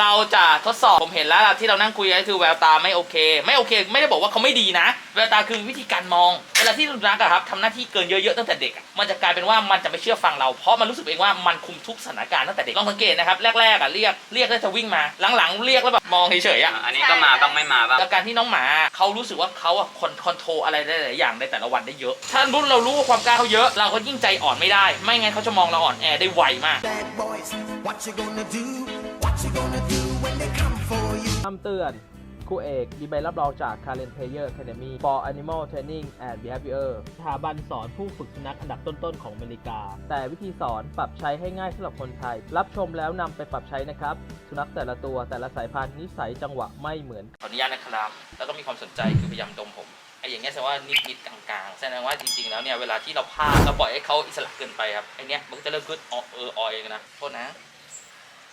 เราจะทดสอบผมเห็นแล้วล่ะที่เรานั่งคุยกันคือแววตาไม่โอเค ไม่โอเค ไม่ได้บอกว่าเขาไม่ดีนะ แววตาคือวิธีการมองเวลาที่สุนัขอะครับทำหน้าที่เกินเยอะๆตั้งแต่เด็กอะมันจะกลายเป็นว่ามันจะไม่เชื่อฟังเราเพราะมันรู้สึกเองว่ามันคุมทุกสถานการณ์ตั้งแต่เด็กลองสังเกตนะครับแรกๆอะเรียกเรียกแล้วจะวิ่งมาหลังๆเรียกแล้วแบบมองเฉยๆอะอันนี้ก็มาบ้างไม่มาบ้างอาการที่น้องหมาเขารู้สึกว่าเขาอะคอนคอนโทรลอะไรได้หลายอย่างในแต่ละวันได้เยอะถ้ารุ่นเรารู้ว่าความกล้าเขาเยอะเราก็ยิ่งใจอ่อนไม่ได้ ไม่งั้นเขาจะมองเราอ่อนแอได้ไวมาก Bad boys, what you gonna do? What you gonna do when they come for you? คำเตือนครูเอกมีใบรับรองจาก Karen Player Academy for Animal Training and Behavior สถาบันสอนผู้ฝึกสุนัขอันดับต้นๆของอเมริกา แต่วิธีสอนปรับใช้ให้ง่ายสำหรับคนไทย รับชมแล้วนำไปปรับใช้นะครับ สุนัขแต่ละตัวแต่ละสายพันธุ์นิสัยจังหวะไม่เหมือน ขออนุญาตนะครับ แล้วก็มีความสนใจคือพยายามดมผมไอ้อย่างเงี้ยแสดงว่านิดๆกลางๆแสดงว่าจริงๆแล้วเนี่ยเวลาที่เราพาเราปล่อยให้เขาอิสระเกินไปครับไอ้เนี้ยมันก็จะเริ่มกึดออเออออยเองนะโทษนะ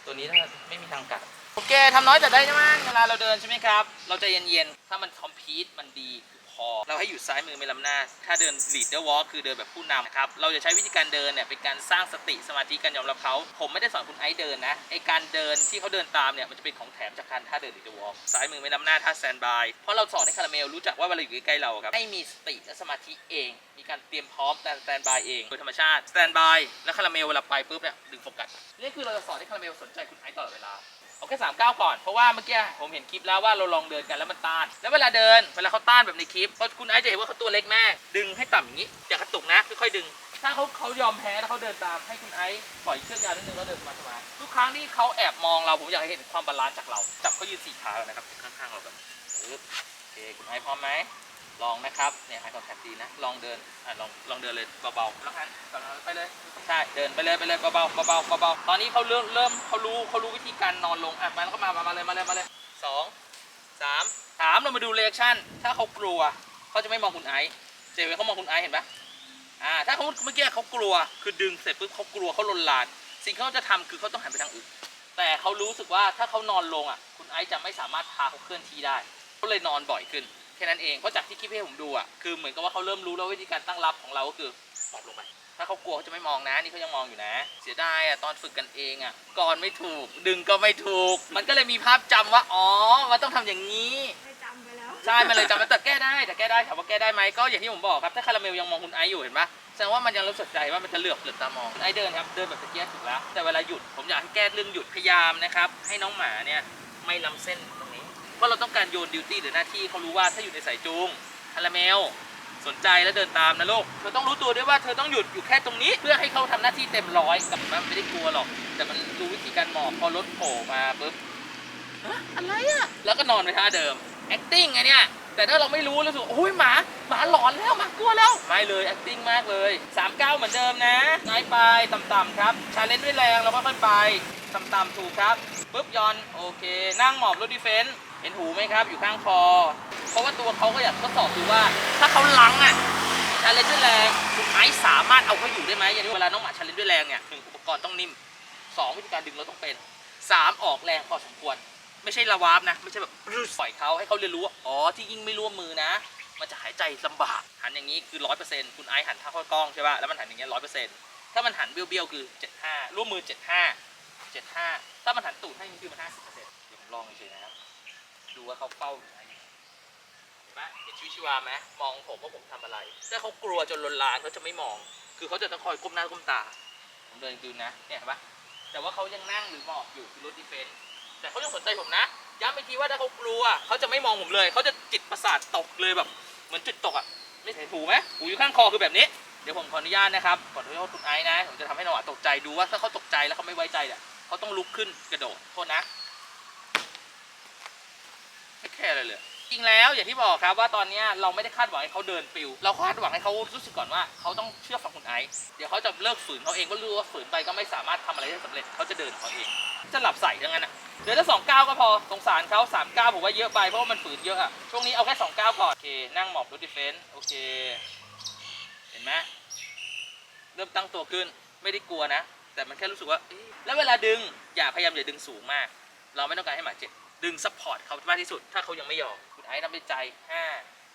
ตัวนี้ถ้าไม่มีทางกัด โอเคทำน้อยแต่ได้ใช่ไหมเวลาเราเดินใช่ไหมครับ เราจะเย็นๆ ถ้ามันคอมพีทมันดี คอ เราให้อยู่ซ้ายมือไม่ล้ำหน้า ถ้าเดิน leader walk คือเดินแบบผู้นำนะครับ เราจะใช้วิธีการเดินเนี่ยเป็นการสร้างสติสมาธิการยอมรับเขาผมไม่ได้สอนคุณไอซ์เดินนะไอการเดินที่เขาเดินตามเนี่ยมันจะเป็นของแถมจากการท่าเดิน leader walk ซ้ายมือไม่ล้ำหน้าท่า stand by เพราะเราสอนให้คาราเมลรู้จักว่าเวลาอยู่ใกล้ๆเราครับให้มีสติและสมาธิเอง มีการเตรียมพร้อมแต่ stand by เองโดยธรรมชาติ stand by แล้วคาราเมลเวลาไปปุ๊บเนี่ยดึงโฟกัสนี่คือเราจะสอนให้คาราเมลสนใจคุณไอซ์ตลอดเวลา เอาแค่สามก้าวก่อน เพราะว่าเมื่อกี้ผมเห็นคลิปแล้วว่าเราลองเดินกันแล้วมันต้าน แล้วเวลาเดินเวลาเขาต้านแบบในคลิปเพราะคุณไอซ์จะเห็นว่าเขาตัวเล็กแมากดึงให้ต่ำอย่างนี้อย่ากระตุกนะค่อยๆดึง ถ้าเขาเขายอมแพ้แล้วเขาเดินตามให้คุณไอซ์ปล่อยเชือกยาวนิดนึงแล้วเดินมาสมาทุกครั้งที่เขาแอบมองเราผมอยากให้เห็นความบาลานซ์จากเรา จับเขายืนสี่ขาแล้วนะครับข้างๆเราแบบปึ๊บโอเคคุณไอซ์พร้อมไหมลองนะครับเนี่ยไอคอนแทคดีนะลองเดินอะลองลองเดินเลยเบาๆแล้วหันกลับไปเลย ใช่เดินไปเลยไปเลยเบาๆเบาๆเบาๆตอนนี้เขาเริ่มเริ่มเขารู้เขารู้วิธีการนอนลงอะมาแล้วก็มามามาเลยมาเลยมาเลยสองสามสามเรามาดูเรีแอคชั่น ถ้าเขากลัวเขาจะไม่มองคุณไอซ์เจเวนเขามองคุณไอซ์เห็นปะอ่าถ้าเขาเมื่อกี้เขากลัวคือดึงเสร็จปุ๊บเขากลัวเขาลนลาน สิ่งที่เขาจะทำคือเขาต้องหันไปทางอื่น แต่เขารู้สึกว่าถ้าเขานอนลงอะ คุณไอซ์จะไม่สามารถพาเขาเคลื่อนที่ได้เขาเลยนอนบ่อยขึ้นแค่นั้นเองเพราะจากที่คลิปให้ผมดูอะคือเหมือนกับว่าเขาเริ่มรู้แล้ววิธีการตั้งรับของเราก็คือหมอบลงไป ถ้าเขากลัวเขาจะไม่มองนะ นี่เขายังมองอยู่นะ เสียดายอะตอนฝึกกันเองอะก่อนไม่ถูก ดึงก็ไม่ถูก มันก็เลยมีภาพจำว่า อ๋อ มันต้องทำอย่างนี้ไปจำไปแล้ว ใช่ มันเลยจำแล้วแต่แก้ได้ แต่แก้ได้ถามว่าแก้ได้ไหมก็อย่างที่ผมบอกครับ ถ้าคาราเมลยังมองคุณไอซ์อยู่เห็นปะแสดงว่ามันยังรู้สึกใจว่ามันจะเหลือบเหลือบตามองคุณไอซ์เดินครับเดินแบบตะเกียบถูกแล้ว แต่เวลาหยุดผมอยากให้แก้เรื่องหยุดพยายามนะครับให้น้องหมาเนี่ยไม่ล้ำเส้นตรงนี้ เพราะเราต้องการโยนดิวตี้หรือหน้าที่เขารู้ว่าถ้าอยู่ในสายจูงคาราเมล สนใจแล้วเดินตามนะลูก เธอต้องรู้ตัวด้วยว่าเธอต้องหยุดอยู่แค่ตรงนี้ เพื่อให้เขาทำหน้าที่เต็มร้อยกับมันไม่ได้กลัวหรอก แต่มันรู้วิธีการหมอบพอรถโผล่มาปุ๊บอะอะไรอะแล้วก็นอนไปท่าเดิม acting ไงเนี่ยแต่ถ้าเราไม่รู้แล้วรู้สึกโอ้ยหมา หมาหลอนแล้วหมากลัวแล้ว ไม่เลย acting มากเลย3ก้าเหมือนเดิมนะง่ายไปต่ำๆครับ ชาเลนจ์ด้วยแรงเราก็ค่อยไปต่ำๆถูกครับ ปุ๊บยอน โอเค นั่งหมอบรถดิเฟนซ์เห็นหูไหมครับ อยู่ข้างคอ เพราะว่าตัวเขาก็อยากทดสอบดูว่า ถ้าเขาลังอะชาเลนจ์ด้วยแรงคุณไอซ์สามารถเอาเขาอยู่ได้ไหมอย่างที่เวลาน้องหมาชาเลนจ์ด้วยแรงเนี่ยหนึ่งอุปกรณ์ต้องนิ่มสองวิธีการดึงเราต้องเป็นสามออกแรงพอสมควร ไม่ใช่ระวาบนะ ไม่ใช่แบบปล่อยเขาให้เขาเรียนรู้ว่าอ๋อที่ยิ่งไม่ร่วมมือนะ มันจะหายใจลำบากหันอย่างนี้คือร้อยเปอร์เซ็นต์คุณไอซ์หันท่าข้ากล้องใช่ป่ะแล้วมันหันอย่างเงี้ยร้อยเปอร์เซ็นต์ถ้ามันหันเบี้ยวๆคือเจ็ดห้าร่วมมือเจ็ดห้าเจ็ดห้าถ้ามันหันตูดให้นี่คือมันห้าสิบเปอร์เซ็นต์เดี๋ยวผมลองเฉยนะครับดูว่าเขาเฝ้าอยู่ไหน ไหมเห็นชีวิตชีวาไหมมองผมว่าผมทำอะไรถ้าเขากลัวจนลนลานเขาจะไม่มอง คือเขาจะต้องคอยก้มหน้าก้มตา ผมเดินคืนนะเนี่ยเห็นปะแต่ว่าเขายังนั่งหรือหมอบอยู่คือรถดีเฟนซ์แต่เขายังสนใจผมนะย้ำอีกทีว่าถ้าเขากลัวเขาจะไม่มองผมเลยเขาจะจิตประสาทตกเลยแบบเหมือนจุดตกอะไม่เห็นหูไหมหูอยู่ข้างคอคือแบบนี้ เดี๋ยวผมขออนุญาตนะครับขออนุญาตคุณไอซ์นะ ผมจะทำให้น้องตกใจดูว่าถ้าเขาตกใจแล้วเขาไม่ไว้ใจเนี่ยเขาต้องลุกขึ้นกระโดดโทษนะไม่แค่อะไรเลย จริงแล้วอย่างที่บอกครับว่าตอนนี้เราไม่ได้คาดหวังให้เขาเดินปิว เราคาดหวังให้เขารู้สึกก่อนว่าเขาต้องเชื่อฟังคุณไอซ์เดี๋ยวเขาจะเลิกฝืนเขาเองก็รู้ว่าฝืนไปก็ไม่สามารถทำอะไรได้สำเร็จเขาจะเดินเขาเอง จะหลับใส่ทั้งนั้นอะเดือนละสองก้าก็พอสงสารเขาสามก้าผมว่าเยอะไปเพราะว่ามันฝืนเยอะอะช่วงนี้เอาแค่สองก้าก่อนโอเคนั่งหมอบรถดิเฟนโอเค เห็นไหมเริ่มตั้งตัวขึ้นไม่ได้กลัวนะ แต่มันแค่รู้สึกว่าแล้วเวลาดึงอย่าพยายามอย่าดึงสูงมาก เราไม่ต้องการให้หมาเจ็บดึงซัพพอร์ตเขามากที่สุด ถ้าเขายังไม่ยอม ไอ้นับในใจห้า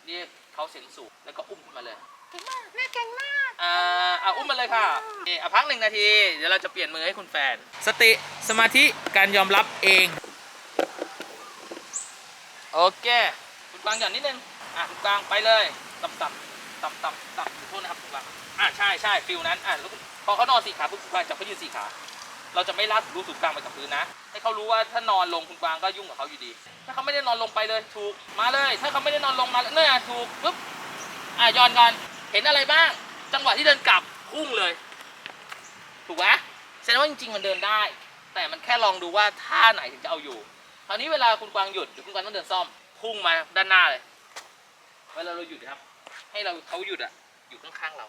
เรียกเขาเสียงสูงแล้วก็อุ้มขึ้นมาเลยเก่งมากแม่เก่งมากอ่าเอาอุ้มมาเลยค่ะโอเคอะพักหนึ่งนาที เดี๋ยวเราจะเปลี่ยนมือให้คุณแฟน สติสมาธิการยอมรับเอง โอเค คุณกวางหย่อนนิดนึง อะคุณกวางไปเลย ต่ำต่ำต่ำต่ำต่ำขอโทษนะครับคุณกวางอะใช่ใช่ฟิลนั้นอะแล้วคุณพอเขานอนสี่ขาปุ๊บคุณกวางจับเขายืนสี่ขา เราจะไม่ลากลูกสูงกลางไปกับพื้นนะ ให้เขารู้ว่าถ้านอนลงคุณกวางก็ยุ่งกับเขาอยู่ดี ถ้าเขาไม่ได้นอนลงไปเลยถูกมาเลย ถ้าเขาไม่ได้นอนลงมาเนี่ยถูกปุ๊บอะย้อนกันเห็นอะไรบ้าง จังหวะที่เดินกลับพุ่งเลย ถูกไหมแสดงว่าจริงๆมันเดินได้ แต่มันแค่ลองดูว่าท่าไหนถึงจะเอาอยู่คราวนี้เวลาคุณกวางหยุดเดี๋ยวคุณกวางต้องเดินซ่อมพุ่งมาด้านหน้าเลยเวลาเราหยุดครับ ให้เราเขาหยุดอะอยู่ข้างๆเรา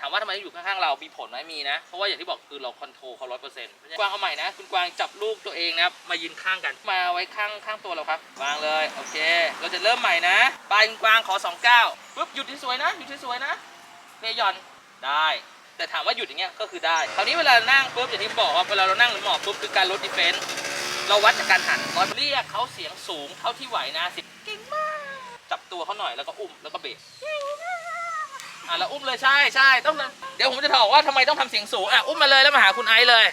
ถามว่าทำไมอยู่ข้างๆเรา มีผลไหมมีนะ เพราะว่าอย่างที่บอกคือเราคอนโทรลเขาร้อยเปอร์เซ็นต์กวางเอาใหม่นะ คุณกวางจับลูกตัวเองนะครับ มายืนข้างกัน มาไว้ข้างข้างตัวเราครับ วางเลย โอเค เราจะเริ่มใหม่นะปลายคุณกวางขอสองเก้าปุ๊บหยุดที่สวยนะ หยุดที่สวยนะเพยหย่อนได้ แต่ถามว่าหยุดอย่างเงี้ยก็คือได้ คราวนี้เวลานั่งปุ๊บอย่างที่บอกว่าเวลาเรานั่งหรือหมอบปุ๊บคือการลดดิเฟนซ์เราวัดจากการหันร้อยเรียกเขาเสียงสูงเท่าที่ไหวนะสิเก่งมาก จับตัวเขาหน่อยแล้วก็อุ้มแล้วก็เบรก อะเราอุ้มเลยใช่ใช่ต้อง เดี๋ยวผมจะถอกว่าทำไมต้องทำเสียงสูงอะอุ้มมาเลยแล้วมาหาคุณไอซ์เลย